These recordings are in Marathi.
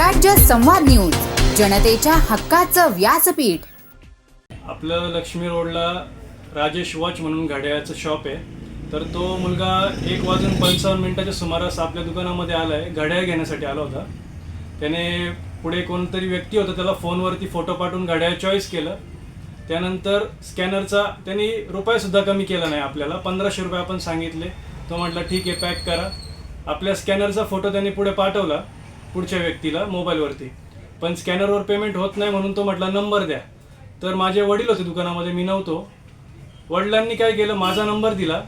स्वराज्य संवाद न्यूज जनतेच्या हक्काचं व्यासपीठ. आपलं लक्ष्मी रोडला राजेश वॉच म्हणून घड्याळाचं शॉप आहे. तर तो मुलगा एक वाजून पंचावन्न मिनिटाच्या सुमारास आपल्या दुकानामध्ये आला आहे घड्याळ घेण्यासाठी आला होता. त्याने पुढे कोणतरी व्यक्ती होता त्याला फोनवरती फोटो पाठवून घड्याळ चॉईस केलं. त्यानंतर स्कॅनरचा त्यांनी रुपयासुद्धा कमी केला नाही आपल्याला पंधराशे रुपये आपण सांगितले. तो म्हटला ठीक आहे पॅक करा. आपल्या स्कॅनरचा फोटो त्यांनी पुढे पाठवला. पुढच्या व्यक्तीला मोबाईलवरती. पण स्कॅनरवर पेमेंट होत नाही म्हणून तो म्हटला नंबर द्या. तर माझे वडील होते दुकानामध्ये मी नव्हतो. वडिलांनी काय केलं माझा नंबर दिला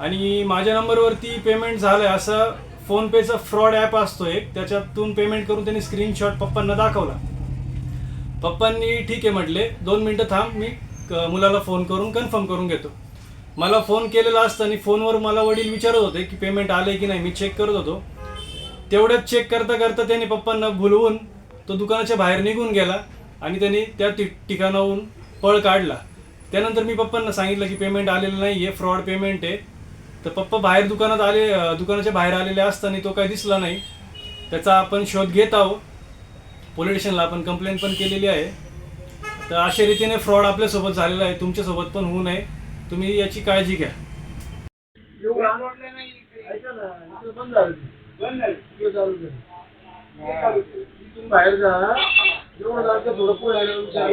आणि माझ्या नंबरवरती पेमेंट झालं आहे असं फोनपेचा फ्रॉड ॲप असतो एक त्याच्यातून पेमेंट करून त्यांनी स्क्रीनशॉट पप्पांना दाखवला. पप्पांनी ठीक आहे म्हटले दोन मिनटं थांब मी क- मुलाला फोन करून कन्फर्म करून घेतो. मला फोन केलेला असताना फोनवर मला वडील विचारत होते की पेमेंट आले की नाही मी चेक करत होतो. तेवढ्यात चेक करता करता त्यांनी पप्पांना भुलवून तो दुकानाच्या बाहेर निघून गेला आणि त्यांनी त्या ठिकाणाहून पळ काढला. त्यानंतर मी पप्पांना सांगितलं की पेमेंट आलेलं नाही आहे फ्रॉड पेमेंट आहे. तर पप्पा बाहेर दुकानात आले दुकानाच्या बाहेर आलेले असताना तो काही दिसला नाही. त्याचा आपण शोध घेत आहोत. पोलीस स्टेशनला आपण कंप्लेंट पण केलेली आहे. तर अशा रीतीने फ्रॉड आपल्यासोबत झालेला आहे. तुमच्यासोबत पण होऊ नये. तुम्ही याची काळजी घ्या. तुम्ही बाहेर जा दोन हजारच्या थोडं पुढे आलं विचार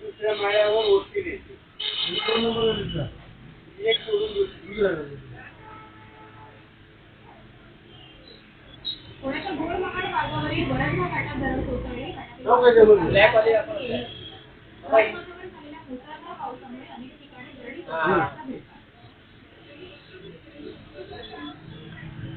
दुसऱ्या माळ्यावर ओळखी द्यायची दोन नंबर एक सोडून दुसऱ्या कोणाच्या गोड महाड मार्गावरील बऱ्याचदा काटा धरत होत आणि काटा पावसामुळे अनेक ठिकाणी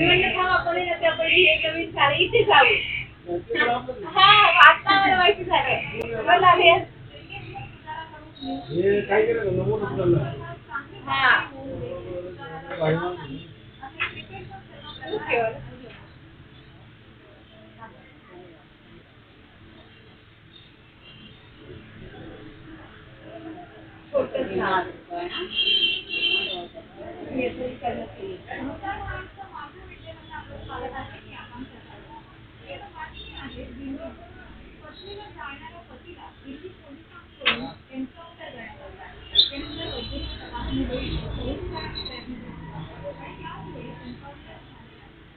मी म्हणलं थांब आपण आहे ना ते आपण हे नवीन सारे इथे जाऊ. हा आता मला माहिती झालं बोल आले हे काय केलं नमोन उचलला हा. ओके छोटं झाड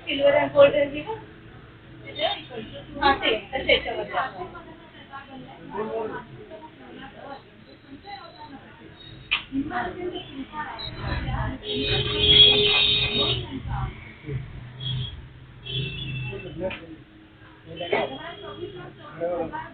सिल्वर एंड गोल्ड रहेगी ना हाँ से अच्छे अच्छा बता Thank you.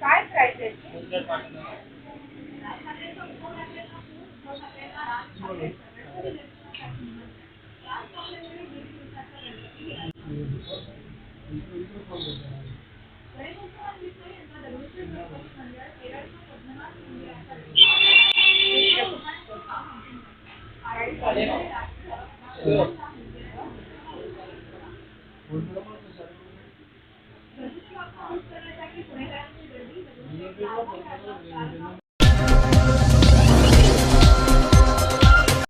काय प्राइस आहे? Yeah.